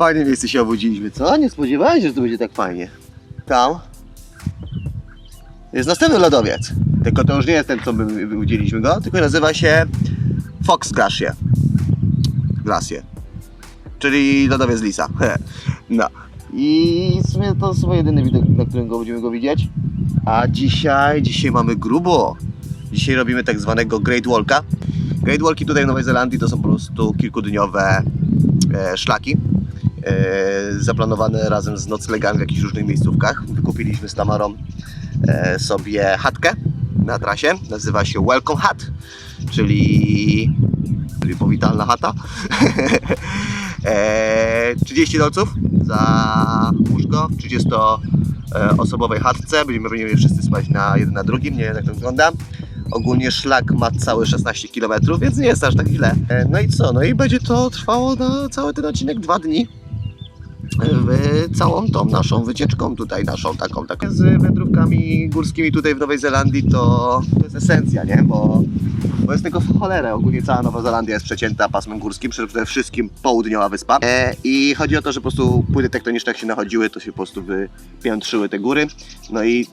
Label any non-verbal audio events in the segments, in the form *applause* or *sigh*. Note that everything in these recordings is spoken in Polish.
fajnym miejscu się obudziliśmy, co? Nie spodziewałem się, że to będzie tak fajnie. Tam jest następny lodowiec. Tylko to już nie jest ten, co my widzieliśmy go, tylko nazywa się Fox Glacier. Glacier. Czyli lodowiec Lisa. *laughs* No. I w sumie to jest chyba jedyny widok, na którym go będziemy go widzieć. A dzisiaj, dzisiaj mamy grubo. Dzisiaj robimy tak zwanego Great Walka. Great Walki tutaj w Nowej Zelandii to są po prostu kilkudniowe e, szlaki. E, zaplanowane razem z noclegami w jakichś różnych miejscówkach. Wykupiliśmy z Tamarą e, sobie chatkę na trasie. Nazywa się Welcome Hut, czyli, czyli powitalna chata. *laughs* e, 30 dolców za łóżko w 30-osobowej chatce. Będziemy pewnie wszyscy spać na jeden na drugim, nie wiem jak to wygląda. Ogólnie szlak ma całe 16 km, więc nie jest aż tak źle. E, No i co? No i będzie to trwało na cały ten odcinek dwa dni. Całą tą naszą wycieczką tutaj, naszą taką, taką z wędrówkami górskimi tutaj w Nowej Zelandii to, to jest esencja, nie? Bo, bo jest tego w cholerę. Ogólnie cała Nowa Zelandia jest przecięta pasmem górskim, przede wszystkim południowa wyspa. E, I chodzi o to, że po prostu płyty tektoniczne jak się nachodziły, to się po prostu wypiętrzyły te góry. No i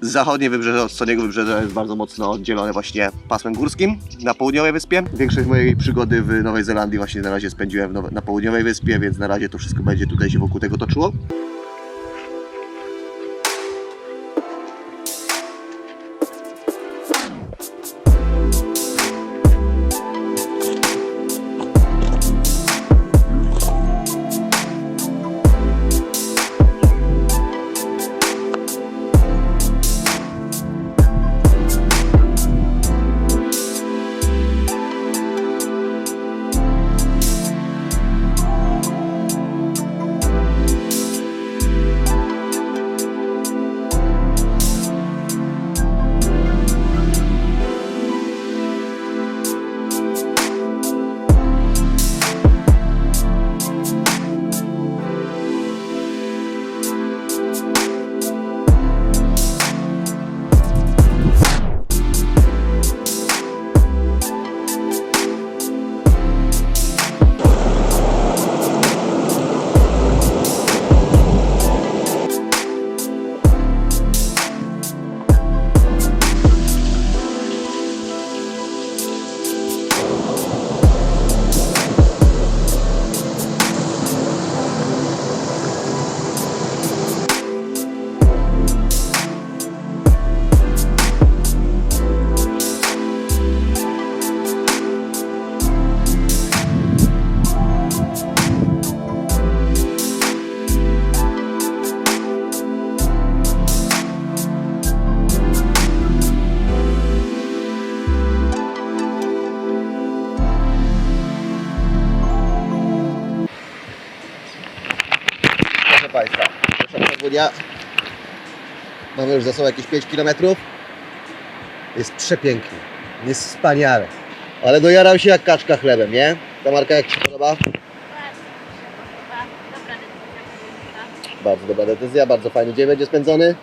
Zachodnie wybrzeże od wschodniego wybrzeża jest bardzo mocno oddzielone właśnie pasmem górskim na południowej wyspie. Większość mojej przygody w Nowej Zelandii właśnie na razie spędziłem na południowej wyspie, więc na razie to wszystko będzie tutaj się wokół tego toczyło. Państwa, przewodnia. Mamy już za sobą jakieś 5 km. Jest przepięknie, jest wspaniale. Ale dojarał się jak kaczka chlebem, nie? Ta marka jak Ci podoba? Bardzo dobra decyzja, bardzo fajny dzień będzie spędzony.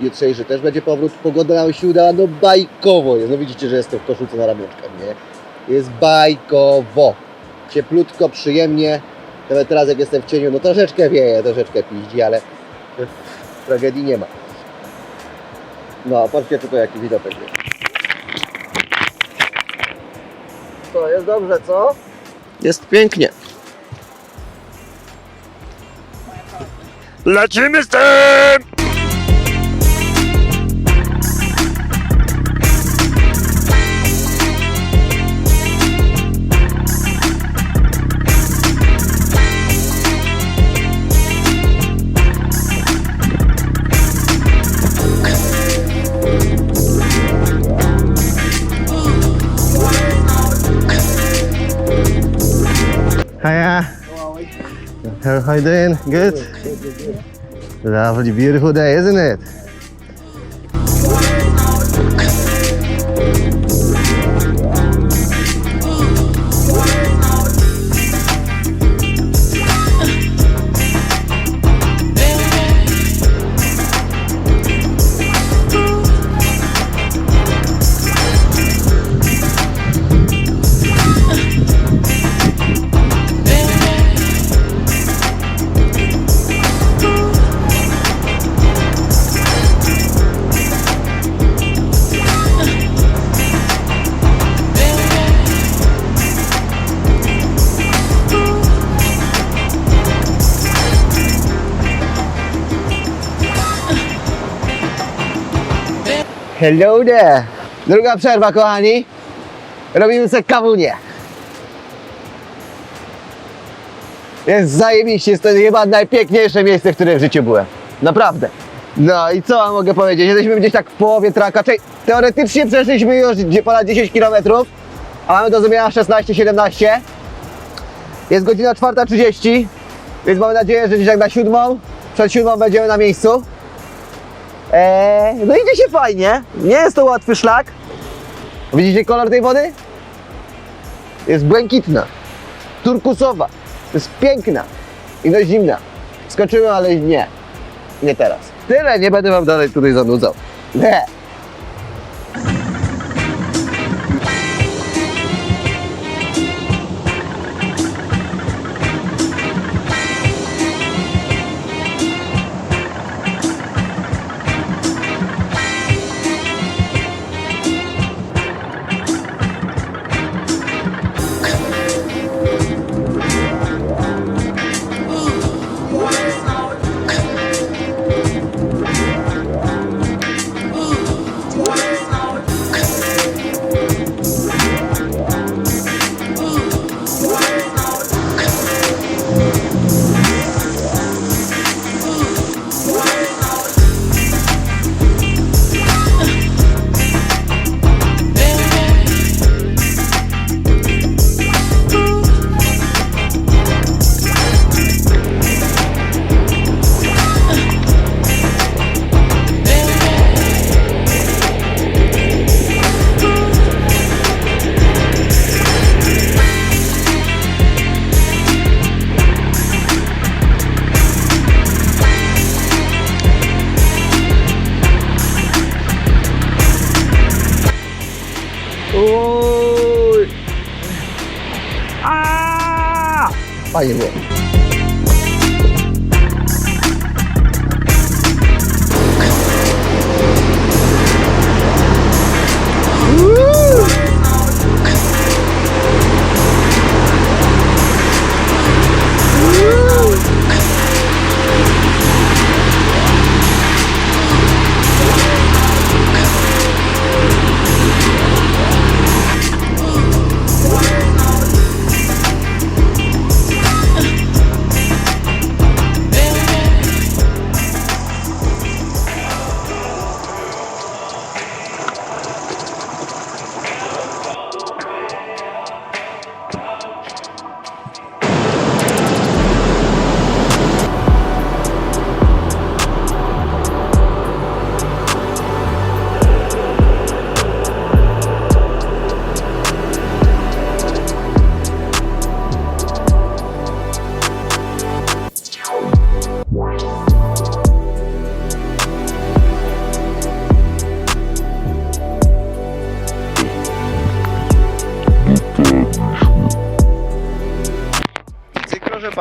Jutrzejszy też będzie powrót. Pogoda nam się udała, no bajkowo jest. No widzicie, że jestem w koszulce na ramionczkach, nie? Jest bajkowo. Cieplutko, przyjemnie. Nawet teraz jak jestem w cieniu, no troszeczkę wieje, troszeczkę piździ, ale tragedii nie ma. No, patrzcie tutaj jaki widoczek jest. To jest dobrze, co? Jest pięknie. Lecimy z tym! How, you doing? Good? Lovely, beautiful day, isn't it? Hello there. Druga przerwa, kochani. Robimy sobie kawunię. Jest zajebiście, jest to chyba najpiękniejsze miejsce, w którym w życiu byłem. Naprawdę. No i co mogę powiedzieć? Jesteśmy gdzieś tak w połowie traka, czyli teoretycznie przeszliśmy już ponad 10 km, a mamy do zrobienia 16-17. Jest godzina 4.30, więc mamy nadzieję, że gdzieś tak na siódmą, przed siódmą będziemy na miejscu. Eee, no idzie się fajnie, nie jest to łatwy szlak. Widzicie kolor tej wody? Jest błękitna, turkusowa, jest piękna i dość zimna. Skoczyłem, ale nie, nie teraz. Tyle, nie będę wam dalej tutaj zanudzał. Nie. Uj. Aaaa! Fajnie było. Uuu.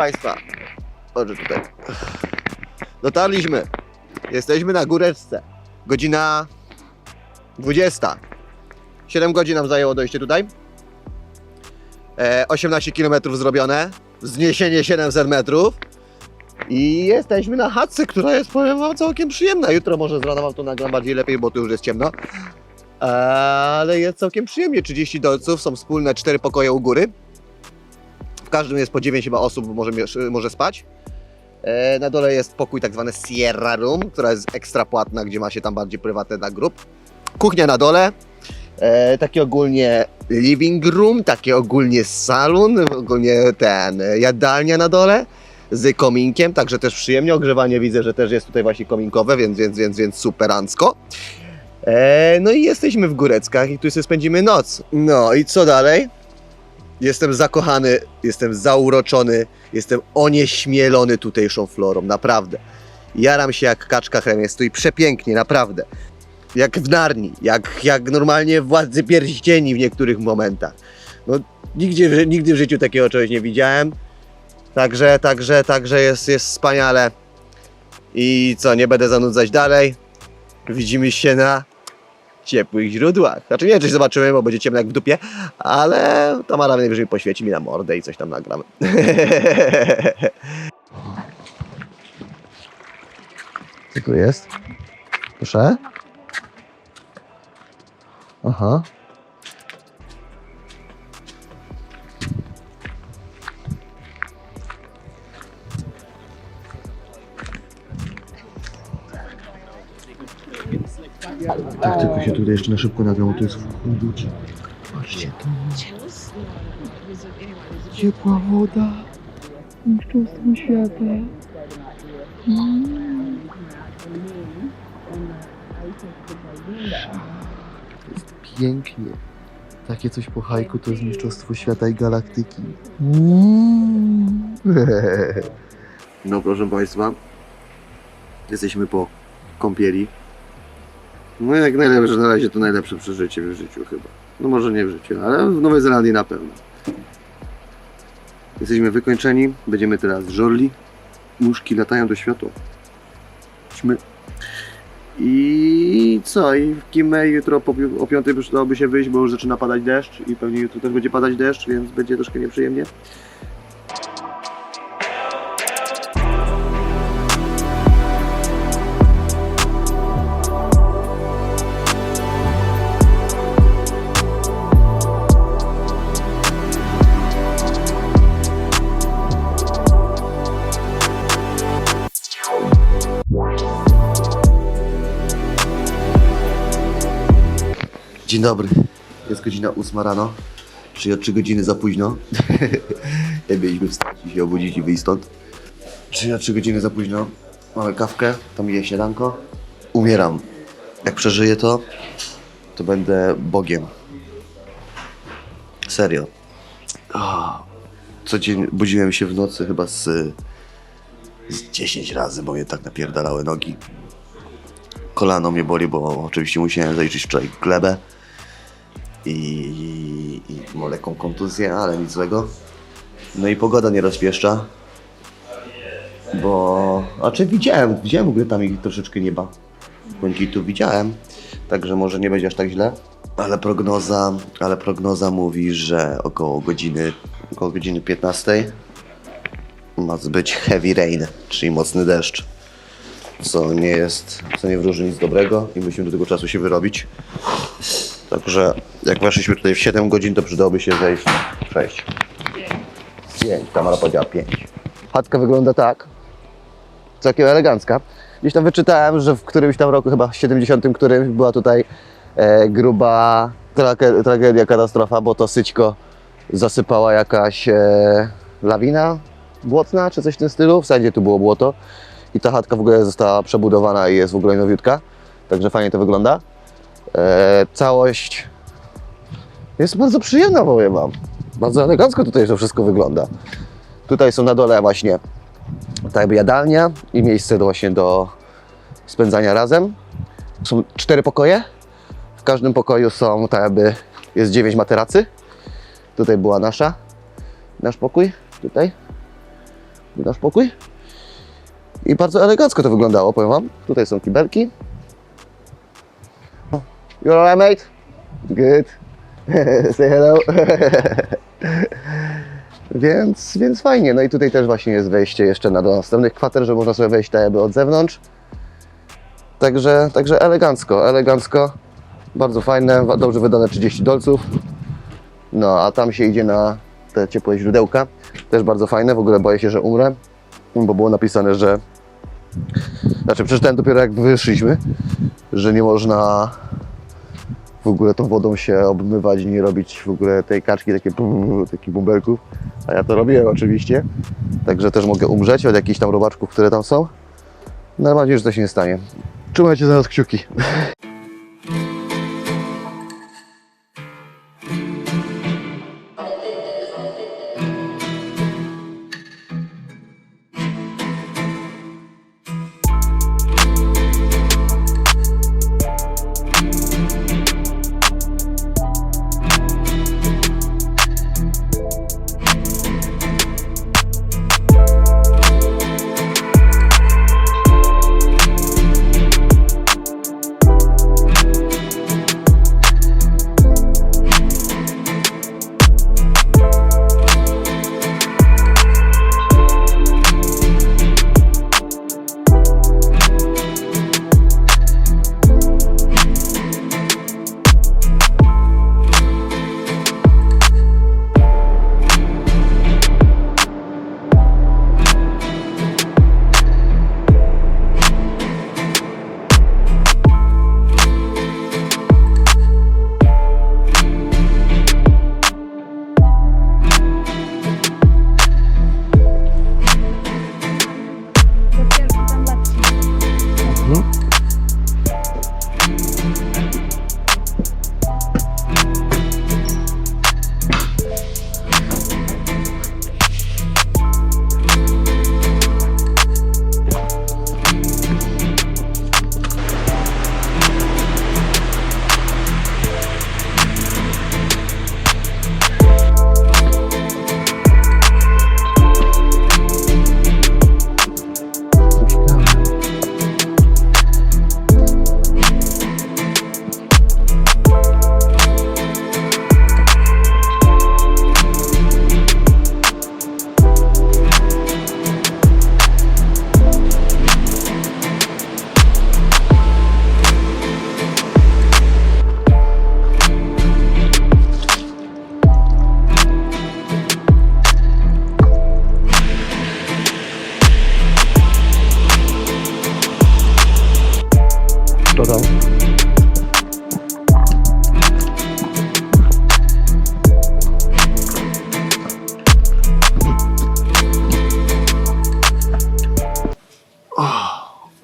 Państwa. Dobrze tutaj. Dotarliśmy. Jesteśmy na góreczce. Godzina 20. 7 godzin nam zajęło dojście tutaj. E, 18 km zrobione. Wzniesienie 700 metrów. I jesteśmy na chatce, która jest, powiem Wam, całkiem przyjemna. Jutro może z rana Wam to nagram bardziej lepiej, bo tu już jest ciemno. Ale jest całkiem przyjemnie. 30 dolców, są wspólne 4 pokoje u góry. Każdym jest po 9 chyba osób może, miesz- może spać. E, na dole jest pokój tak zwany Sierra Room, która jest ekstra płatna, gdzie ma się tam bardziej prywatne dla grup. Kuchnia na dole. E, taki ogólnie living room, taki ogólnie salon, ogólnie ten, e, jadalnia na dole z kominkiem, także też przyjemnie. Ogrzewanie widzę, że też jest tutaj właśnie kominkowe, więc, więc, więc, więc superancko. No i jesteśmy w Góreckach i tu sobie spędzimy noc. No i co dalej? Jestem zakochany, jestem zauroczony, jestem onieśmielony tutejszą florą, naprawdę. Jaram się jak kaczka chrem, jest tu i przepięknie, naprawdę. Jak w Narni, jak, jak normalnie Władcy Pierścieni w niektórych momentach. No, nigdzie, nigdy w życiu takiego czegoś nie widziałem. Także, także, także jest, jest wspaniale. I co, nie będę zanudzać dalej. Widzimy się na ciepłych źródłach. Znaczy nie wiem, czy się zobaczymy, bo będzie ciemno jak w dupie, ale Tamara najwyżej poświeci mi na mordę i coś tam nagramy. *laughs* Tylko jest. Proszę. Aha. Tak, tylko się tutaj jeszcze na szybko nagram, bo to jest w ludzi. Patrzcie to. Ciepła woda. Mistrzostwo świata. Jest pięknie. Takie coś po hajku to jest Mistrzostwo Świata i Galaktyki. *laughs* No proszę Państwa, jesteśmy po kąpieli. No jak najlepsze, na razie to najlepsze przeżycie w życiu chyba. No może nie w życiu, ale w Nowej Zelandii na pewno. Jesteśmy wykończeni, będziemy teraz żorli. Muszki latają do światła. Idźmy. I co? I w Kimę jutro po, o 5 przydałoby się wyjść, bo już zaczyna padać deszcz i pewnie jutro też będzie padać deszcz, więc będzie troszkę nieprzyjemnie. Dzień dobry. Jest godzina 8 rano, czyli o 3 godziny za późno. *laughs* Jak mieliśmy wstać i się obudzić i wyjść stąd. Czyli o 3 godziny za późno. Mamy kawkę, tam je śniadanko. Umieram. Jak przeżyję to, to będę Bogiem. Serio. Co dzień budziłem się w nocy chyba z, z 10 razy, bo mnie tak napierdalały nogi. Kolano mnie boli, bo oczywiście musiałem zajrzeć wczoraj glebę i, i mam lekką kontuzję, ale nic złego. No i pogoda nie rozpieszcza, bo... A czy widziałem, widziałem w ogóle tam ich troszeczkę nieba. Błękitu widziałem, także może nie będzie aż tak źle. Ale prognoza, ale prognoza mówi, że około godziny, około godziny 15 ma być heavy rain, czyli mocny deszcz co nie jest, co nie wróży nic dobrego i musimy do tego czasu się wyrobić. Także jak weszliśmy tutaj w 7 godzin, to przydałoby się zejść w 6. 5, Tamara powiedziała 5. Chatka wygląda tak, całkiem elegancka. Gdzieś tam wyczytałem, że w którymś tam roku, chyba w 70 którymś, była tutaj e, gruba trage, tragedia, katastrofa, bo to syćko zasypała jakaś e, lawina błotna, czy coś w tym stylu. Wszędzie tu było błoto. I ta chatka w ogóle została przebudowana i jest w ogóle nowiutka. Także fajnie to wygląda. E, całość jest bardzo przyjemna, powiem Wam. Bardzo elegancko tutaj to wszystko wygląda. Tutaj są na dole właśnie tak jakby jadalnia i miejsce do właśnie do spędzania razem. Są cztery pokoje. W każdym pokoju są tak jakby jest dziewięć materacy. Tutaj była nasza, nasz pokój. Tutaj. Nasz pokój. I bardzo elegancko to wyglądało, powiem wam. Tutaj są kibelki. You alright, mate? Good. *laughs* Say hello. *laughs* więc, więc fajnie. No i tutaj też właśnie jest wejście jeszcze na do następnych kwater, że można sobie wejść tak jakby od zewnątrz. Także, także elegancko, elegancko. Bardzo fajne, dobrze wydane 30 dolców. No, a tam się idzie na te ciepłe źródełka. Też bardzo fajne, w ogóle boję się, że umrę, bo było napisane, że znaczy przeczytałem dopiero jak wyszliśmy, że nie można w ogóle tą wodą się obmywać nie robić w ogóle tej kaczki, takie brrr, takich bąbelków. A ja to robiłem oczywiście. Także też mogę umrzeć od jakichś tam robaczków, które tam są. No nadzieję, że to się nie stanie. Trzymajcie za nas kciuki.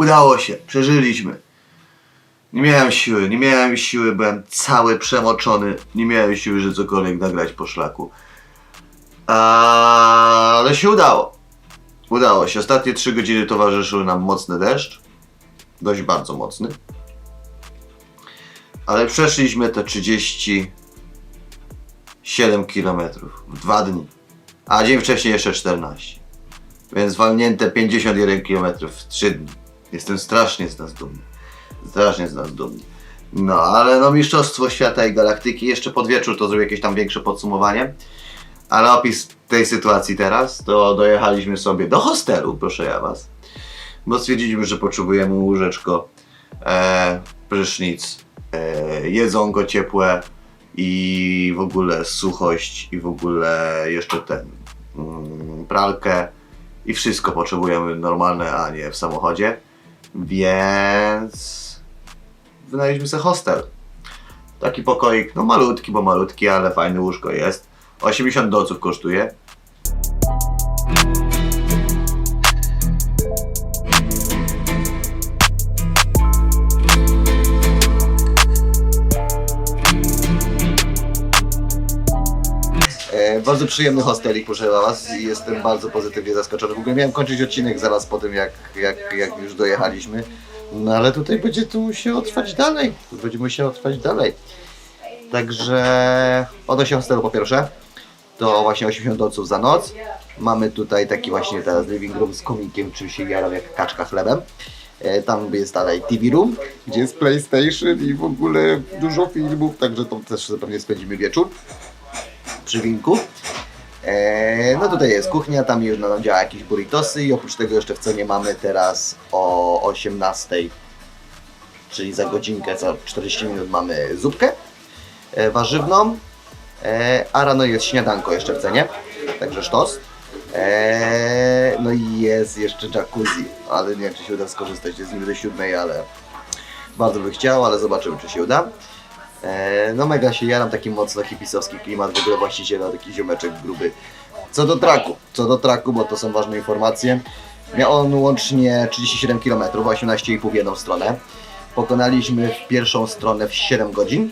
Udało się, przeżyliśmy. Nie miałem siły, nie miałem siły, byłem cały przemoczony. Nie miałem siły, że cokolwiek nagrać po szlaku. Ale się udało. Udało się. Ostatnie trzy godziny towarzyszył nam mocny deszcz. Dość bardzo mocny. Ale przeszliśmy te 37 km w dwa dni. A dzień wcześniej jeszcze 14. Więc walnięte 51 km w 3 dni. Jestem strasznie z nas dumny. Strasznie z nas dumny. No, ale no Mistrzostwo Świata i Galaktyki. Jeszcze pod wieczór to zrobię jakieś tam większe podsumowanie. Ale opis tej sytuacji teraz, to dojechaliśmy sobie do hostelu, proszę ja was. Bo stwierdziliśmy, że potrzebujemy łóżeczko, e, prysznic, e, jedzonko ciepłe i w ogóle suchość i w ogóle jeszcze ten mm, pralkę i wszystko potrzebujemy normalne, a nie w samochodzie. Więc wynajęliśmy sobie hostel. Taki pokoik, no malutki, bo malutki, ale fajne łóżko jest. 80 dolców kosztuje. Bardzo przyjemny hostelik, proszę Was, i jestem bardzo pozytywnie zaskoczony. W ogóle miałem kończyć odcinek zaraz po tym, jak, jak, jak już dojechaliśmy. No ale tutaj będzie tu musiało trwać dalej. Tu będzie musiało trwać dalej. Także odnośnie hostelu po pierwsze, to właśnie 80 dolców za noc. Mamy tutaj taki właśnie teraz living room z komikiem, czym się jaram jak kaczka chlebem. E, Tam jest dalej TV room, gdzie jest PlayStation i w ogóle dużo filmów, także tam też zapewne spędzimy wieczór przy winku. E, no tutaj jest kuchnia, tam już nam działa jakieś burritosy i oprócz tego jeszcze w cenie mamy teraz o 18, czyli za godzinkę, za 40 minut mamy zupkę e, warzywną, e, a rano jest śniadanko jeszcze w cenie, także sztos. E, no i jest jeszcze jacuzzi, ale nie wiem czy się uda skorzystać, jest niby do siódmej, ale bardzo bym chciał, ale zobaczymy czy się uda. E, no mega się jaram, taki mocno hipisowski klimat, w ogóle właściciela, taki ziomeczek gruby. Co do traku, co do traku, bo to są ważne informacje. Miał on łącznie 37 km, 18,5 w jedną stronę. Pokonaliśmy w pierwszą stronę w 7 godzin,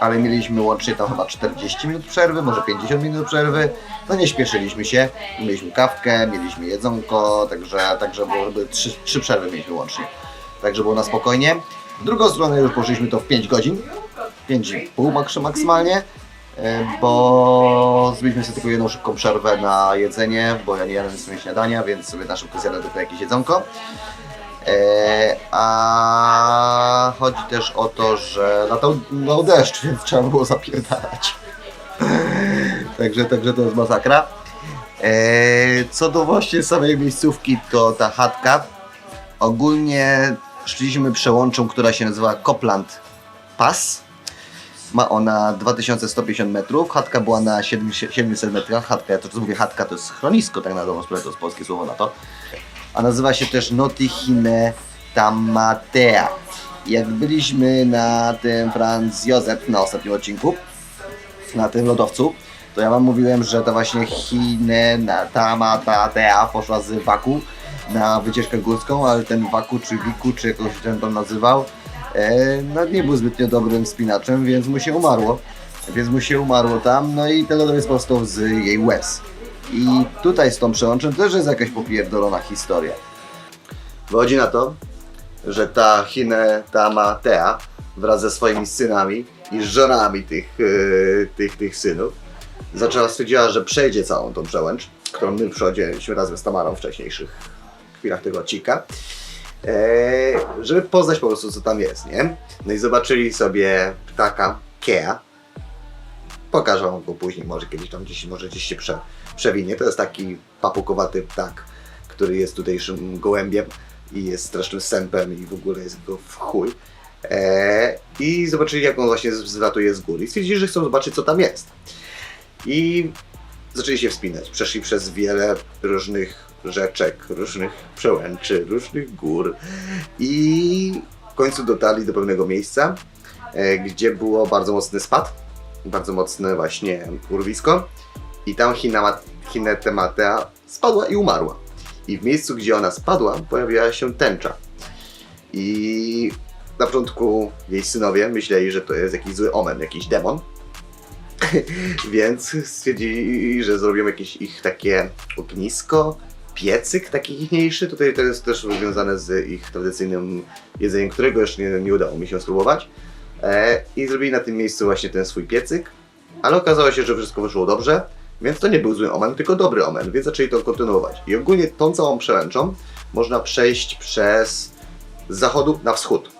ale mieliśmy łącznie tam chyba 40 minut przerwy, może 50 minut przerwy. No nie śpieszyliśmy się, mieliśmy kawkę, mieliśmy jedzonko, także, także było, trzy, trzy przerwy mieliśmy łącznie. Także było na spokojnie. W drugą stronę już poszliśmy to w 5 godzin, 5,5 maks- maksymalnie, bo zrobiliśmy sobie tylko jedną szybką przerwę na jedzenie, bo ja nie jadłem sobie śniadania, więc sobie na szybko zjadłem tylko jakieś jedzonko. E, a chodzi też o to, że latał, latał deszcz, więc trzeba było zapierdalać. *laughs* także, także to jest masakra. E, co do właśnie samej miejscówki, to ta chatka. Ogólnie szliśmy przełączą, która się nazywa Copland Pass. Ma ona 2150 metrów, chatka była na 700 metrach. Chatka, ja to mówię chatka, to jest schronisko, tak na dobrą sprawę, to jest polskie słowo na to. A nazywa się też Notihine Tamatea. Jak byliśmy na tym Franz Józef na ostatnim odcinku, na tym lodowcu, to ja wam mówiłem, że to właśnie Hine Tamatea poszła z Waku na wycieczkę górską, ale ten Waku czy Wiku, czy jakoś ten tam nazywał, no nie był zbytnio dobrym spinaczem, więc mu się umarło. Więc mu się umarło tam, no i ten powstał z jej łez. I tutaj z tą przełączem też jest jakaś popierdolona historia. Wychodzi na to, że ta Hine Tamatea wraz ze swoimi synami i żonami tych, e, tych, tych synów zaczęła stwierdziła, że przejdzie całą tą przełęcz, którą my przechodziliśmy razem z Tamarą w wcześniejszych chwilach tego odcinka, e, żeby poznać po prostu co tam jest, nie? No i zobaczyli sobie ptaka Kea. Pokażę wam go później, może kiedyś tam gdzieś, może gdzieś się prze, przewinie. To jest taki papukowaty ptak, który jest tutejszym gołębiem i jest strasznym sępem i w ogóle jest go w chuj. E, I zobaczyli jak on właśnie zlatuje z góry i stwierdzili, że chcą zobaczyć co tam jest. I zaczęli się wspinać. Przeszli przez wiele różnych rzeczek, różnych przełęczy, różnych gór i końcu dotarli do pewnego miejsca, e, gdzie było bardzo mocny spad, bardzo mocne właśnie urwisko i tam Hinetematea spadła i umarła. I w miejscu, gdzie ona spadła, pojawiła się tęcza. I na początku jej synowie myśleli, że to jest jakiś zły omen, jakiś demon. *laughs* Więc stwierdzili, że zrobią jakieś ich takie ognisko, piecyk taki ichniejszy. Tutaj to jest też związane z ich tradycyjnym jedzeniem, którego jeszcze nie, nie udało mi się spróbować. E, I zrobili na tym miejscu właśnie ten swój piecyk. Ale okazało się, że wszystko wyszło dobrze, więc to nie był zły omen, tylko dobry omen, więc zaczęli to kontynuować. I ogólnie tą całą przełęczą można przejść przez zachodu na wschód.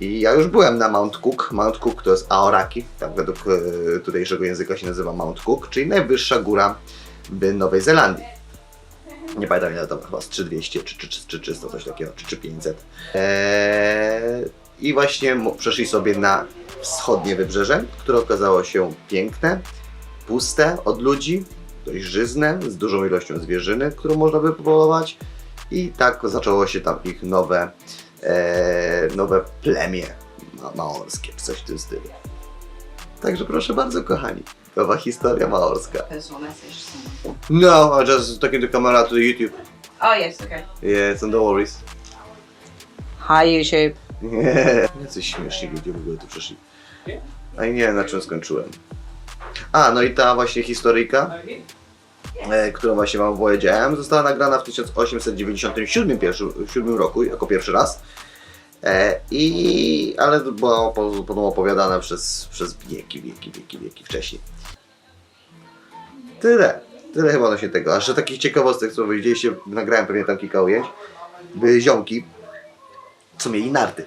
I ja już byłem na Mount Cook. Mount Cook to jest Aoraki, tak według e, tutejszego języka się nazywa Mount Cook, czyli najwyższa góra w Nowej Zelandii. Nie pamiętam ile to chyba z 3200 czy, czy, czy, czy 300, coś takiego, czy, czy 500. Eee, I właśnie przeszli sobie na wschodnie wybrzeże, które okazało się piękne, puste od ludzi, dość żyzne, z dużą ilością zwierzyny, którą można by próbować. I tak zaczęło się tam ich nowe, e, nowe plemię ma maorskie, czy coś w tym stylu. Także proszę bardzo, kochani, nowa historia maorska. No, I just talking to camera to YouTube. Oh yes, okay. Yeah, so no worries. Hi YouTube. Nie, jacyś śmieszni ludzie w ogóle tu przyszli. A i nie, na czym skończyłem. A, no i ta właśnie historyjka, którą właśnie wam powiedziałem, została nagrana w 1897 pierwszy, siódmym roku, jako pierwszy raz. E, I, ale była po- potem opowiadana przez, przez wieki, wieki, wieki, wieki wcześniej. Tyle. Tyle chyba odnośnie tego. A jeszcze takich ciekawostek, co widzieliście, nagrałem pewnie tam kilka ujęć. Były ziomki, co mieli narty.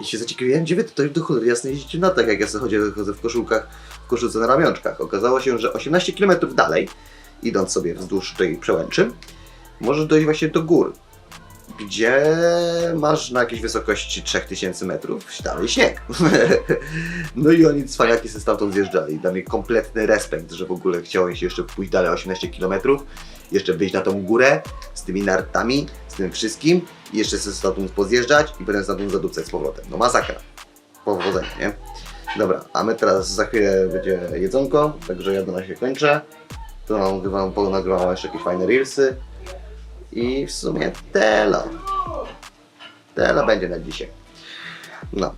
I się zaciekawiłem, gdzie wy tutaj do cholery jasne jeździcie na tak, jak ja sobie chodzę, chodzę w koszulkach, w koszulce na ramionczkach. Okazało się, że 18 km dalej, idąc sobie wzdłuż tej przełęczy, możesz dojść właśnie do gór, gdzie masz na jakiejś wysokości 3000 metrów dalej śnieg. *laughs* no i oni cwaniaki się stamtąd zjeżdżali. Dla mnie kompletny respekt, że w ogóle chciałem się jeszcze pójść dalej 18 km, jeszcze wyjść na tą górę z tymi nartami, z tym wszystkim i jeszcze sobie stamtąd pozjeżdżać i potem stamtąd zadupcać z powrotem. No masakra. Powodzenia, nie? Dobra, a my teraz za chwilę będzie jedzonko, także ja do nas się kończę. To nagrywam, nagrywam jeszcze jakieś fajne reelsy. I w sumie telo. Telo będzie na dzisiaj. No.